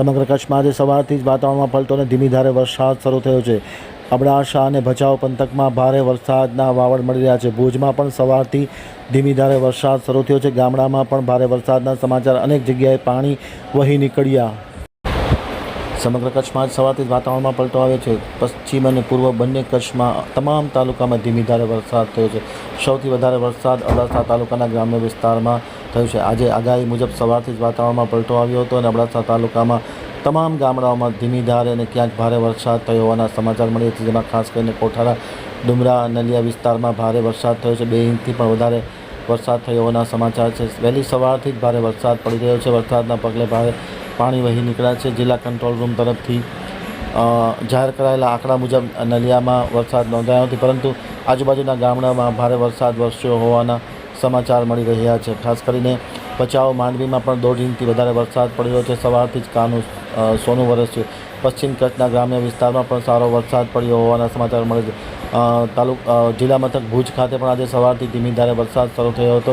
સમગ્ર કચ્છમાં આજે સવારથી જ વાતાવરણમાં પલટો અને ધીમી ધારે વરસાદ શરૂ થયો છે. અબડાસા અને ભચાઉ પંથકમાં ભારે વરસાદના વાવડ મળી રહ્યા છે. ભુજમાં પણ સવારથી ધીમી ધારે વરસાદ શરૂ થયો છે. ગામડામાં પણ ભારે વરસાદના સમાચાર. અનેક જગ્યાએ પાણી વહી નીકળ્યા. સમગ્ર કચ્છમાં આજ સવારથી જ વાતાવરણમાં પલટો આવ્યો છે. પશ્ચિમ અને પૂર્વ બંને કચ્છમાં તમામ તાલુકામાં ધીમી ધારે વરસાદ થયો છે. સૌથી વધારે વરસાદ અબડાસા તાલુકાના ગ્રામ્ય વિસ્તારમાં થયો છે. આજે આગાહી મુજબ સવારથી જ વાતાવરણમાં પલટો આવ્યો હતો અને અબડાસા તાલુકામાં તમામ ગામડાઓમાં ધીમી ધારે અને ક્યાંક ભારે વરસાદ થયો હોવાના સમાચાર મળ્યા છે, જેમાં ખાસ કરીને કોઠારા, ડુમરા, નલિયા વિસ્તારમાં ભારે વરસાદ થયો છે. બે ઇંચથી પણ વધારે વરસાદ થયો હોવાના સમાચાર છે. વહેલી સવારથી જ ભારે વરસાદ પડી રહ્યો છે. વરસાદના પગલે ભારે પાણી વહી નીકળ્યા છે. જિલ્લા કંટ્રોલ રૂમ તરફથી જાહેર કરાયેલા આંકડા મુજબ નલિયામાં વરસાદ નોંધાયો નથી, પરંતુ આજુબાજુના ગામડામાં ભારે વરસાદ વરસ્યો હોવાના સમાચાર મળી રહ્યા છે. ખાસ કરીને ભચાઉ માંડવીમાં પણ દોઢ ઇંચથી વધારે વરસાદ પડી રહ્યો છે. સવારથી જ કાનું સોનું વરસ્યું. પશ્ચિમ કચ્છના ગ્રામ્ય વિસ્તારમાં પણ સારો વરસાદ પડ્યો હોવાના સમાચાર મળે છે. તાલુક જિલ્લા મથક ભુજ ખાતે પણ આજે સવારથી ધીમી ધારે વરસાદ શરૂ થયો હતો.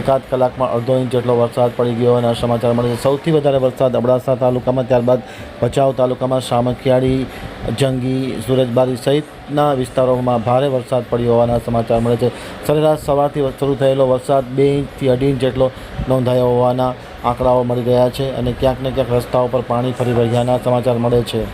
એકાદ કલાકમાં અડધો ઇંચ જેટલો વરસાદ પડી ગયો હોવાના સમાચાર મળે છે. સૌથી વધારે વરસાદ અબડાસા તાલુકામાં, ત્યારબાદ ભચાઉ તાલુકામાં, સામખિયાળી, જંગી, સુરજબારી સહિતના વિસ્તારોમાં ભારે વરસાદ પડ્યો હોવાના સમાચાર મળે છે. સરેરાશ સવારથી શરૂ થયેલો વરસાદ બે ઇંચથી અઢી ઇંચ જેટલો નોંધાયો હોવાના આંકડાઓ મળી રહ્યા છે અને ક્યાંક ને ક્યાંક રસ્તાઓ પર પાણી ફરી રહ્યાના સમાચાર મળે છે.